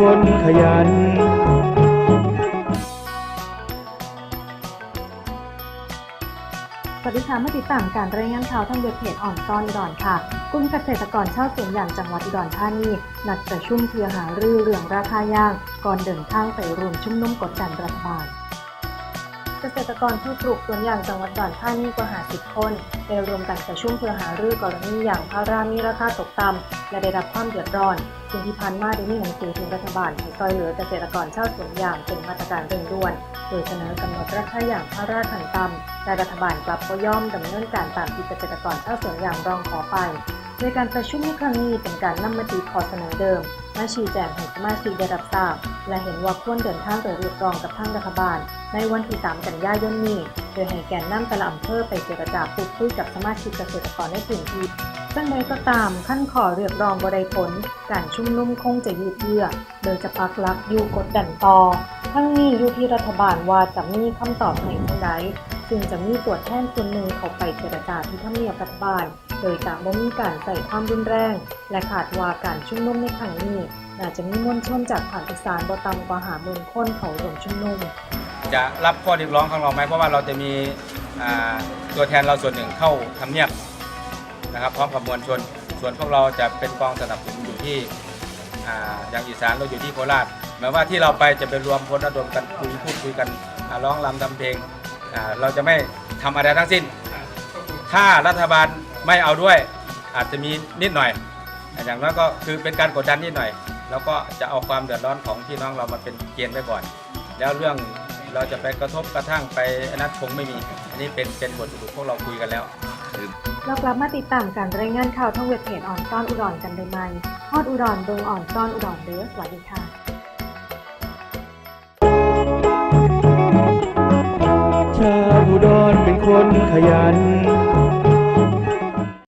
ยัน สวัสดีค่ะมาติดตามการรายงานข่าวทางเว็บเพจอ่อนซ้อนอุดรค่ะกลุ่มเกษตรกรชาวสวนยางจังหวัดอุดรธานีนัดประชุมเพื่อหารือเรื่องราคายาง ก่อนเดินทางไปรวมชุมนุมกดดันรัฐบาลเกษตรกรผู้ปลูกสวนยางจังหวัดอุดรธานีกว่า50คนได้รวมกันประชุมเพื่อหารือกรณียางพารามีราคาตกต่ำและได้รับความเดือดร้อน สิ่งที่ผ่านมาได้มีหนังสือถึงรัฐบาลให้ช่วยเหลือเกษตรกรชาวสวนยางเป็นมาตรการเร่งด่วน โดยเสนอกำหนดราคายางพระราขั้นต่ำแต่รัฐบาลกลับก็ย่อมดำเนินการตามที่เกษตรกรชาวสวนยางร้องขอไป ในการประชุมในครั้งนี้เป็นการนำมติข้อเสนอเดิม มาชี้แจงให้สมาชิกได้รับทราบ และเห็นว่าควรเดินทางไปเรียกร้องกับทางรัฐบาล ในวันที่ 3 กันยายนนี้ โดยให้แกนนำแต่ละอำเภอไปเจรจาพูดคุยกับสมาชิกเกษตรกรในพื้นที่ซึ่งใดก็ตามขั้นขอเรียกร้องบ่ได้ผล การชุมนุมคงจะยืดเยื้อ โดยจะปักลักอยู่กดดันต่อ ทั้งนี้อยู่ที่รัฐบาลว่าจะมีคำตอบในทางใด ซึ่งจะมีตัวแทนคนหนึ่งเข้าไปเจรจาที่ทำเนียบรัฐบาล โดยจะบ่มีการใส่ความรุนแรง และขาดว่าการชุมนุมในครั้งนี้น่าจะมีมวลชนจากภาคอีสานบ่ต่ำกว่าหาหมื่นคนเขาร่วมชุมนุม จะรับข้อเรียกร้องของเราไหมเพราะว่าเราจะมีตัวแทนเราส่วนหนึ่งเข้าทำเนียบนะครับพร้อมกับมวลชน ส่วนพวกเราจะเป็นกองสนับสนุนอยู่ที่อย่างอีสานเราอยู่ที่โคราชหมายว่าที่เราไปจะไปรวมพลระดมกันคุยพูดคุยกันร้องรำทำเพลง อ่าเราจะไม่ทำอะไรทั้งสิ้น ถ้ารัฐบาลไม่เอาด้วย อาจจะมีนิดหน่อย อย่างน้อยก็คือเป็นการกดดันนิดหน่อย แล้วก็จะเอาความเดือดร้อนของพี่น้องเรามาเป็นเกณฑ์ไว้ก่อน แล้วเรื่องเราจะไปกระทบกระทั่งไปอันนั้นคงไม่มี อันนี้เป็นเป็นบทสรุปพวกเราคุยกันแล้ว เรากลับมาติดตามการรายงานข่าวทางเว็บเพจอ่อนซ่อนอุดรกันได้ไหมฮอดอุดรเบิงอ่อนซ่อนอุดรเด้อสวัสดีค่ะ อุดรเป็นคนขยัน